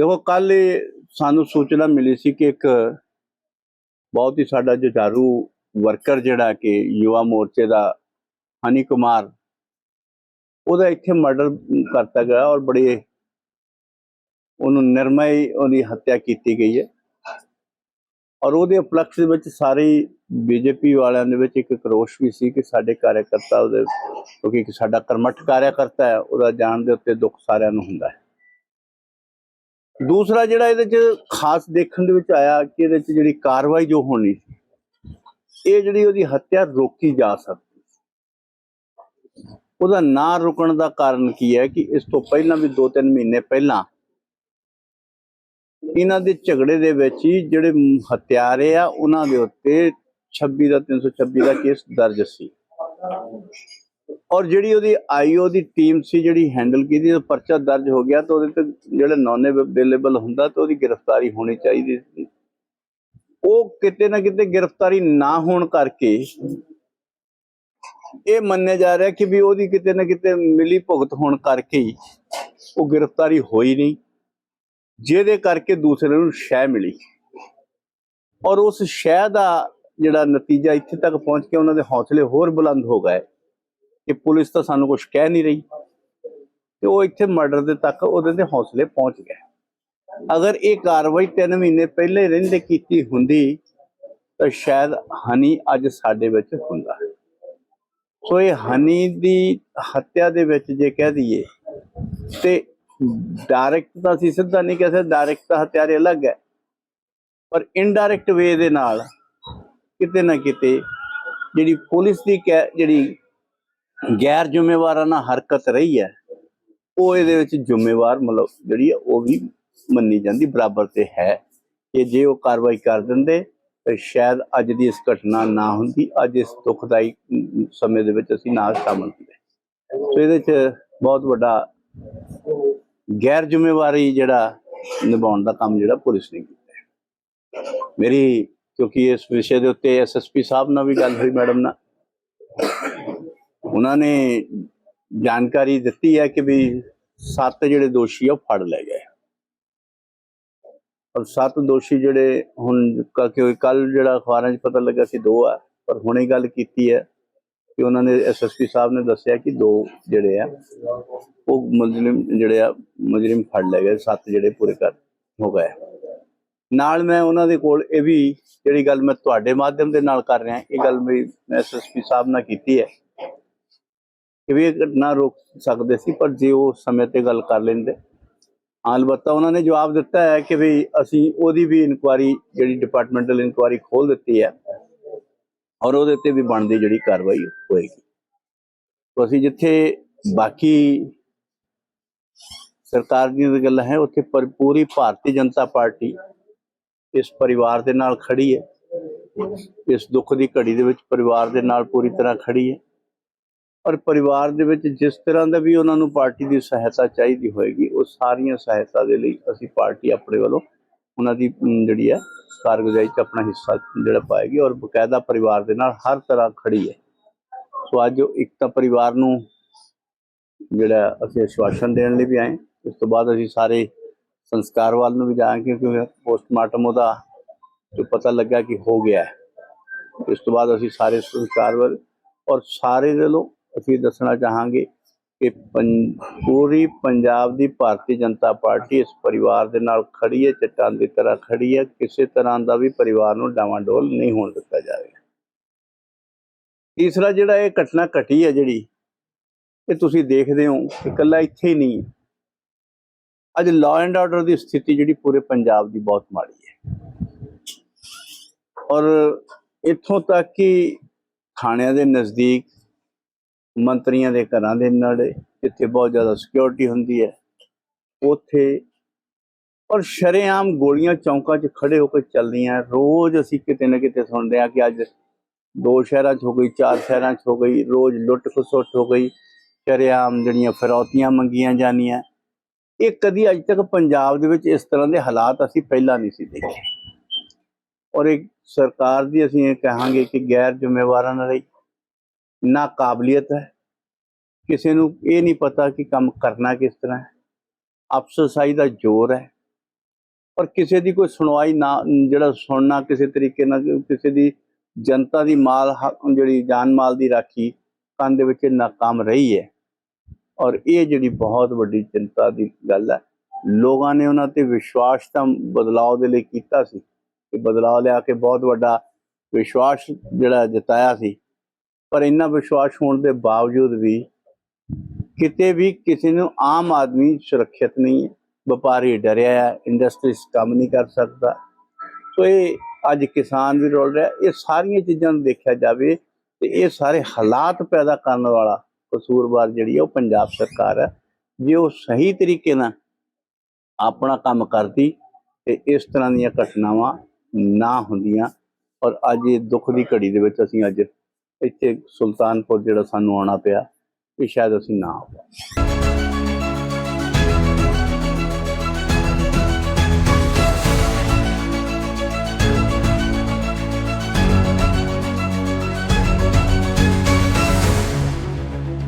ਦੇਖੋ ਕੱਲ ਸਾਨੂੰ ਸੂਚਨਾ ਮਿਲੀ ਸੀ ਕਿ ਇੱਕ ਬਹੁਤ ਹੀ ਸਾਡਾ ਜੁਝਾਰੂ ਵਰਕਰ ਜਿਹੜਾ ਕਿ ਯੁਵਾ ਮੋਰਚੇ ਦਾ ਹਨੀ ਕੁਮਾਰ, ਉਹਦਾ ਇੱਥੇ ਮਰਡਰ ਕਰਤਾ ਗਿਆ ਔਰ ਬੜੇ ਉਹਨੂੰ ਨਿਰਮਈ ਉਹਦੀ ਹੱਤਿਆ ਕੀਤੀ ਗਈ ਹੈ। ਔਰ ਉਹਦੇ ਉਪਲਕਸ਼ ਦੇ ਵਿੱਚ ਸਾਰੀ ਬੀਜੇਪੀ ਵਾਲਿਆਂ ਦੇ ਵਿੱਚ ਇੱਕ ਕਰੋਸ਼ ਵੀ ਸੀ ਕਿ ਸਾਡੇ ਕਾਰਜਕਰਤਾ ਉਹਦੇ, ਕਿਉਂਕਿ ਇੱਕ ਸਾਡਾ ਕਰਮਠ ਕਾਰਜਕਰਤਾ ਹੈ, ਉਹਦਾ ਜਾਣ ਦੇ ਉੱਤੇ ਦੁੱਖ ਸਾਰਿਆਂ ਨੂੰ ਹੁੰਦਾ ਹੈ। ਦੂਸਰਾ ਜਿਹੜਾ ਇਹਦੇ ਚ ਖਾਸ ਦੇਖਣ ਦੇ ਵਿੱਚ ਆਇਆ ਕਿ ਇਹਦੇ ਚ ਜਿਹੜੀ ਕਾਰਵਾਈ ਜੋ ਹੋਣੀ ਇਹ ਜਿਹੜੀ ਉਹਦੀ ਹੱਤਿਆ ਰੋਕੀ ਜਾ ਸਕਦੀ ਉਹਦਾ ਨਾ ਰੁਕਣ ਦਾ ਕਾਰਨ ਕੀ ਹੈ ਕਿ ਇਸ ਤੋਂ ਪਹਿਲਾਂ ਵੀ 2-3 ਮਹੀਨੇ ਪਹਿਲਾਂ ਇਹਨਾਂ ਦੇ ਝਗੜੇ ਦੇ ਵਿੱਚ ਹੀ ਜਿਹੜੇ ਹਤਿਆਰੇ ਆ, ਉਹਨਾਂ ਦੇ ਉੱਤੇ 26 ਦਾ 326 ਦਾ ਕੇਸ ਦਰਜ ਸੀ। ਔਰ ਜਿਹੜੀ ਉਹਦੀ ਆਈਓ ਦੀ ਟੀਮ ਸੀ, ਜਿਹੜੀ ਹੈਂਡਲ ਕੀਤੀ ਉਹ ਪਰਚਾ ਦਰਜ ਹੋ ਗਿਆ, ਤਾਂ ਉਹਦੇ ਤੇ ਜਿਹੜਾ ਨੌਨ ਅਵੇਲੇਬਲ ਹੁੰਦਾ, ਤਾਂ ਉਹਦੀ ਗ੍ਰਿਫਤਾਰੀ ਹੋਣੀ ਚਾਹੀਦੀ ਸੀ। ਉਹ ਕਿਤੇ ਨਾ ਕਿਤੇ ਗ੍ਰਿਫਤਾਰੀ ਨਾ ਹੋਣ ਕਰਕੇ ਇਹ ਮੰਨਿਆ ਜਾ ਰਿਹਾ ਕਿ ਵੀ ਉਹਦੀ ਕਿਤੇ ਨਾ ਕਿਤੇ ਮਿਲੀ ਭੁਗਤ ਹੋਣ ਕਰਕੇ ਹੀ ਉਹ ਗ੍ਰਿਫਤਾਰੀ ਹੋਈ ਨਹੀਂ, ਜਿਹਦੇ ਕਰਕੇ ਦੂਸਰੇ ਨੂੰ ਸ਼ੈ ਮਿਲੀ। ਔਰ ਉਸ ਸ਼ੈ ਦਾ ਜਿਹੜਾ ਨਤੀਜਾ ਇੱਥੇ ਤੱਕ ਪਹੁੰਚ ਕੇ ਉਹਨਾਂ ਦੇ ਹੌਸਲੇ ਹੋਰ ਬੁਲੰਦ ਹੋ ਗਏ। ਕਿ ਪੁਲਿਸ ਤਾਂ ਸਾਨੂੰ ਕੁਝ ਕਹਿ ਨਹੀਂ ਰਹੀ ਤੇ ਉਹ ਇੱਥੇ ਮਰਡਰ ਦੇ ਤੱਕ ਉਹਦੇ ਦੇ ਹੌਸਲੇ ਪਹੁੰਚ ਗਏ। ਅਗਰ ਇਹ ਕਾਰਵਾਈ 3 ਮਹੀਨੇ ਪਹਿਲੇ ਰਹਿੰਦੇ ਕੀਤੀ ਹੁੰਦੀ, ਤਾਂ ਸ਼ਾਇਦ ਹਨੀ ਅੱਜ ਸਾਡੇ ਵਿੱਚ ਹੁੰਦਾ। ਸੋ ਇਹ ਹਨੀ ਦੀ ਹੱਤਿਆ ਦੇ ਵਿੱਚ ਜੇ ਕਹਿ ਦਈਏ, ਤੇ ਡਾਇਰੈਕਟ ਤਾਂ ਅਸੀਂ ਸਿੱਧਾ ਨਹੀਂ ਕਹਿ ਸਕਦੇ ਡਾਇਰੈਕਟ ਤਾਂ ਹਥਿਆਰੇ ਅਲੱਗ ਹੈ। ਪਰ ਇਨਡਾਇਰੈਕਟ ਵੇ ਦੇ ਨਾਲ ਕਿਤੇ ਨਾ ਕਿਤੇ ਜਿਹੜੀ ਪੁਲਿਸ ਦੀ ਕਹਿ- ਜਿਹੜੀ ਗੈਰ ਜ਼ਿੰਮੇਵਾਰਾਨਾ ਹਰਕਤ ਰਹੀ ਹੈ, ਉਹ ਇਹਦੇ ਵਿੱਚ ਜ਼ਿੰਮੇਵਾਰ ਮਤਲਬ ਜਿਹੜੀ ਹੈ ਉਹ ਵੀ ਮੰਨੀ ਜਾਂਦੀ, ਬਰਾਬਰ ਤੇ ਹੈ ਕਿ ਜੇ ਉਹ ਕਾਰਵਾਈ ਕਰ ਦਿੰਦੇ ਤਾਂ ਸ਼ਾਇਦ ਅੱਜ ਦੀ ਇਸ ਘਟਨਾ ਨਾ ਹੁੰਦੀ, ਅੱਜ ਇਸ ਦੁਖਦਾਈ ਸਮੇਂ ਦੇ ਵਿੱਚ ਅਸੀਂ ਨਾ ਸ਼ਾਮਲ ਹੁੰਦੇ। ਸੋ ਇਹਦੇ 'ਚ ਬਹੁਤ ਵੱਡਾ ਗੈਰ ਜ਼ਿੰਮੇਵਾਰੀ ਜਿਹੜਾ ਨਿਭਾਉਣ ਦਾ ਕੰਮ ਜਿਹੜਾ ਪੁਲਿਸ ਨੇ ਕੀਤਾ ਮੇਰੀ ਕਿਉਂਕਿ ਇਸ ਵਿਸ਼ੇ ਦੇ ਉੱਤੇ ਐਸਐਸਪੀ ਸਾਹਿਬ ਨਾਲ ਵੀ ਗੱਲ ਹੋਈ ਮੈਡਮ ਨਾਲ। ਉਹਨਾਂ ਨੇ ਜਾਣਕਾਰੀ ਦਿੱਤੀ ਹੈ ਕਿ ਵੀ ਸੱਤ ਜਿਹੜੇ ਦੋਸ਼ੀ ਆ ਉਹ ਫੜ ਲਏ ਗਏ ਔਰ ਸੱਤ ਦੋਸ਼ੀ ਜਿਹੜੇ ਹੁਣ ਕਿਉਂਕਿ ਕੱਲ ਜਿਹੜਾ ਅਖਬਾਰਾਂ 'ਚ ਪਤਾ ਲੱਗਾ ਸੀ ਦੋ ਆ, ਪਰ ਹੁਣੇ ਗੱਲ ਕੀਤੀ ਹੈ ਕਿ ਉਹਨਾਂ ਨੇ ਐਸਐਸਪੀ ਸਾਹਿਬ ਨੇ ਦੱਸਿਆ ਕਿ ਦੋ ਜਿਹੜੇ ਆ, ਉਹ ਮੁਜਰਮ ਜਿਹੜੇ ਆ, ਮੁਜਰਮ ਫੜ ਲਏ ਗਏ, ਸੱਤ ਜਿਹੜੇ ਪੂਰੇ ਕਰ ਹੋ ਗਏ ਨਾਲ ਮੈਂ ਉਹਨਾਂ ਦੇ ਕੋਲ ਇਹ ਵੀ ਜਿਹੜੀ ਗੱਲ ਮੈਂ ਤੁਹਾਡੇ ਮਾਧਿਅਮ ਦੇ ਨਾਲ ਕਰ ਰਿਹਾ, ਇਹ ਗੱਲ ਮੇਰੀ ਐਸਐਸਪੀ ਸਾਹਿਬ ਨਾਲ ਕੀਤੀ ਹੈ ਕਿ ਵੀ ਇਹ ਘਟਨਾ ਰੋਕ ਸਕਦੇ ਸੀ, ਪਰ ਜੇ ਉਹ ਸਮੇਂ ਤੇ ਗੱਲ ਕਰ ਲੈਂਦੇ। ਅਲਬੱਤਾ ਉਹਨਾਂ ਨੇ ਜਵਾਬ ਦਿੱਤਾ ਹੈ ਕਿ ਵੀ ਅਸੀਂ ਉਹਦੀ ਵੀ ਇਨਕੁਆਰੀ, ਜਿਹੜੀ ਡਿਪਾਰਟਮੈਂਟਲ ਇਨਕੁਆਰੀ ਖੋਲ ਦਿੱਤੀ ਹੈ ਔਰ ਉਹਦੇ ਤੇ ਵੀ ਬਣਦੀ ਜਿਹੜੀ ਕਾਰਵਾਈ ਹੋਏਗੀ। ਤਾਂ ਅਸੀਂ ਜਿੱਥੇ ਬਾਕੀ ਸਰਕਾਰ ਦੀਆਂ ਗੱਲਾਂ ਹੈ, ਉੱਥੇ ਪੂਰੀ ਭਾਰਤੀ ਜਨਤਾ ਪਾਰਟੀ ਇਸ ਪਰਿਵਾਰ ਦੇ ਨਾਲ ਖੜੀ ਹੈ। ਇਸ ਦੁੱਖ ਦੀ ਘੜੀ ਦੇ ਵਿੱਚ ਪਰਿਵਾਰ ਦੇ ਨਾਲ ਪੂਰੀ ਤਰ੍ਹਾਂ ਖੜੀ ਹੈ। ਔਰ ਪਰਿਵਾਰ ਦੇ ਵਿੱਚ ਜਿਸ ਤਰ੍ਹਾਂ ਦਾ ਵੀ ਉਹਨਾਂ ਨੂੰ ਪਾਰਟੀ ਦੀ ਸਹਾਇਤਾ ਚਾਹੀਦੀ ਹੋਏਗੀ, ਉਹ ਸਾਰੀਆਂ ਸਹਾਇਤਾ ਦੇ ਲਈ ਅਸੀਂ ਪਾਰਟੀ ਆਪਣੇ ਵੱਲੋਂ ਉਹਨਾਂ ਦੀ ਜਿਹੜੀ ਹੈ, ਕਾਰਗੁਜ਼ਾਰੀ 'ਚ ਆਪਣਾ ਹਿੱਸਾ ਜਿਹੜਾ ਪਾਏਗੀ ਔਰ ਬਕਾਇਦਾ ਪਰਿਵਾਰ ਦੇ ਨਾਲ ਹਰ ਤਰ੍ਹਾਂ ਖੜੀ ਹੈ। ਸੋ ਅੱਜ ਉਹ ਇੱਕ ਤਾਂ ਪਰਿਵਾਰ ਨੂੰ ਜਿਹੜਾ ਅਸੀਂ ਆਸ਼ਵਾਸਨ ਦੇਣ ਲਈ ਵੀ ਆਏ ਉਸ ਤੋਂ ਬਾਅਦ ਅਸੀਂ ਸਾਰੇ ਸੰਸਕਾਰ ਵੱਲ ਨੂੰ ਵੀ ਜਾਵਾਂਗੇ ਕਿਉਂਕਿ ਪੋਸਟਮਾਰਟਮ ਉਹਦਾ ਜੋ ਪਤਾ ਲੱਗਾ ਕਿ ਹੋ ਗਿਆ ਇਸ ਤੋਂ ਬਾਅਦ ਅਸੀਂ ਸਾਰੇ ਸੰਸਕਾਰ ਵੱਲ ਔਰ ਸਾਰੇ ਦੇ ਲੋ ਅਸੀਂ ਦੱਸਣਾ ਚਾਹਾਂਗੇ ਕਿ ਪੰ- ਪੂਰੀ ਪੰਜਾਬ ਦੀ ਭਾਰਤੀ ਜਨਤਾ ਪਾਰਟੀ ਇਸ ਪਰਿਵਾਰ ਦੇ ਨਾਲ ਖੜੀ ਹੈ, ਚੱਟਾਨ ਦੀ ਤਰ੍ਹਾਂ ਖੜੀ ਹੈ, ਕਿਸੇ ਤਰ੍ਹਾਂ ਦਾ ਵੀ ਪਰਿਵਾਰ ਨੂੰ ਡਾਵਾਂਡੋਲ ਨਹੀਂ ਹੋਣ ਦਿੱਤਾ ਜਾਵੇਗਾ। ਤੀਸਰਾ ਜਿਹੜਾ ਇਹ ਘਟਨਾ ਘਟੀ ਹੈ ਜਿਹੜੀ, ਇਹ ਤੁਸੀਂ ਦੇਖਦੇ ਹੋ ਇਕੱਲਾ ਇੱਥੇ ਹੀ ਨਹੀਂ ਹੈ। ਅੱਜ ਲਾਅ ਐਂਡ ਆਰਡਰ ਦੀ ਸਥਿਤੀ ਜਿਹੜੀ ਪੂਰੇ ਪੰਜਾਬ ਦੀ ਬਹੁਤ ਮਾੜੀ ਹੈ। ਔਰ ਇੱਥੋਂ ਤੱਕ ਕਿ ਥਾਣਿਆਂ ਦੇ ਨਜ਼ਦੀਕ ਮੰਤਰੀਆਂ ਦੇ ਘਰਾਂ ਦੇ ਨੇੜੇ, ਜਿੱਥੇ ਬਹੁਤ ਜ਼ਿਆਦਾ ਸਿਕਿਉਰਿਟੀ ਹੁੰਦੀ ਹੈ, ਉੱਥੇ ਔਰ ਸ਼ਰੇਆਮ ਗੋਲੀਆਂ ਚੌਂਕਾਂ 'ਚ ਖੜੇ ਹੋ ਕੇ ਚੱਲਦੀਆਂ ਰੋਜ਼ ਅਸੀਂ ਕਿਤੇ ਨਾ ਕਿਤੇ ਸੁਣਦੇ ਹਾਂ ਕਿ ਅੱਜ ਦੋ ਸ਼ਹਿਰਾਂ 'ਚ ਹੋ ਗਈ, ਚਾਰ ਸ਼ਹਿਰਾਂ 'ਚ ਹੋ ਗਈ, ਰੋਜ਼ ਲੁੱਟ ਖਸੁੱਟ ਹੋ ਗਈ, ਸ਼ਰੇਆਮ ਜਿਹੜੀਆਂ ਫਿਰੌਤੀਆਂ ਮੰਗੀਆਂ ਜਾਂਦੀਆਂ ਇਹ ਕਦੀ ਅੱਜ ਤੱਕ ਪੰਜਾਬ ਦੇ ਵਿੱਚ ਇਸ ਤਰ੍ਹਾਂ ਦੇ ਹਾਲਾਤ ਅਸੀਂ ਪਹਿਲਾਂ ਨਹੀਂ ਸੀ ਦੇਖੇ। ਔਰ ਇੱਕ ਸਰਕਾਰ ਦੀ ਅਸੀਂ ਇਹ ਕਹਾਂਗੇ ਕਿ ਗੈਰ ਜ਼ਿੰਮੇਵਾਰਾਂ ਨਾਲ ਨਾ ਕਾਬਲੀਅਤ ਹੈ। ਕਿਸੇ ਨੂੰ ਇਹ ਨਹੀਂ ਪਤਾ ਕਿ ਕੰਮ ਕਰਨਾ ਕਿਸ ਤਰ੍ਹਾਂ ਹੈ। ਅਫਸਰਸ਼ਾਹੀ ਦਾ ਜ਼ੋਰ ਹੈ। ਔਰ ਕਿਸੇ ਦੀ ਕੋਈ ਸੁਣਵਾਈ ਨਾ, ਜਿਹੜਾ ਸੁਣਨਾ ਕਿਸੇ ਤਰੀਕੇ ਨਾਲ, ਕਿਸੇ ਦੀ ਜਨਤਾ ਦੀ ਮਾਲ ਹ- ਜਿਹੜੀ ਜਾਨ ਮਾਲ ਦੀ ਰਾਖੀ ਕਰਨ ਦੇ ਵਿੱਚ ਨਾਕਾਮ ਰਹੀ ਹੈ। ਔਰ ਇਹ ਜਿਹੜੀ ਬਹੁਤ ਵੱਡੀ ਚਿੰਤਾ ਦੀ ਗੱਲ ਹੈ। ਲੋਕਾਂ ਨੇ ਉਹਨਾਂ ਤੇ ਵਿਸ਼ਵਾਸ ਤਾਂ ਬਦਲਾਅ ਦੇ ਲਈ ਕੀਤਾ ਸੀ। ਕਿ ਬਦਲਾਅ ਲਿਆ ਕੇ ਬਹੁਤ ਵੱਡਾ ਵਿਸ਼ਵਾਸ ਜਿਹੜਾ ਜਤਾਇਆ ਸੀ। ਪਰ ਇੰਨਾ ਵਿਸ਼ਵਾਸ ਹੋਣ ਦੇ ਬਾਵਜੂਦ ਵੀ ਕਿਤੇ ਵੀ ਕਿਸੇ ਨੂੰ ਆਮ ਆਦਮੀ ਸੁਰੱਖਿਅਤ ਨਹੀਂ ਹੈ। ਵਪਾਰੀ ਡਰਿਆ ਹੈ ਇੰਡਸਟਰੀ ਕੰਮ ਨਹੀਂ ਕਰ ਸਕਦਾ। ਸੋ ਇਹ ਅੱਜ ਕਿਸਾਨ ਵੀ ਰੋਲ ਰਿਹਾ ਇਹ ਸਾਰੀਆਂ ਚੀਜ਼ਾਂ ਨੂੰ ਦੇਖਿਆ ਜਾਵੇ ਤੇ ਇਹ ਸਾਰੇ ਹਾਲਾਤ ਪੈਦਾ ਕਰਨ ਵਾਲਾ ਕਸੂਰਵਾਰ ਜਿਹੜੀ ਹੈ ਉਹ ਪੰਜਾਬ ਸਰਕਾਰ ਹੈ। ਜੇ ਉਹ ਸਹੀ ਤਰੀਕੇ ਨਾਲ ਆਪਣਾ ਕੰਮ ਕਰਦੀ ਤੇ ਇਸ ਤਰ੍ਹਾਂ ਦੀਆਂ ਘਟਨਾਵਾਂ ਨਾ ਹੁੰਦੀਆਂ ਔਰ ਅੱਜ ਇਹ ਦੁੱਖ ਦੀ ਘੜੀ ਦੇ ਵਿੱਚ ਅਸੀਂ ਅੱਜ ਇੱਥੇ ਸੁਲਤਾਨਪੁਰ ਜਿਹੜਾ ਸਾਨੂੰ ਆਉਣਾ ਪਿਆ ਇਹ ਸ਼ਾਇਦ ਅਸੀਂ ਨਾ ਆਉਂਦੇ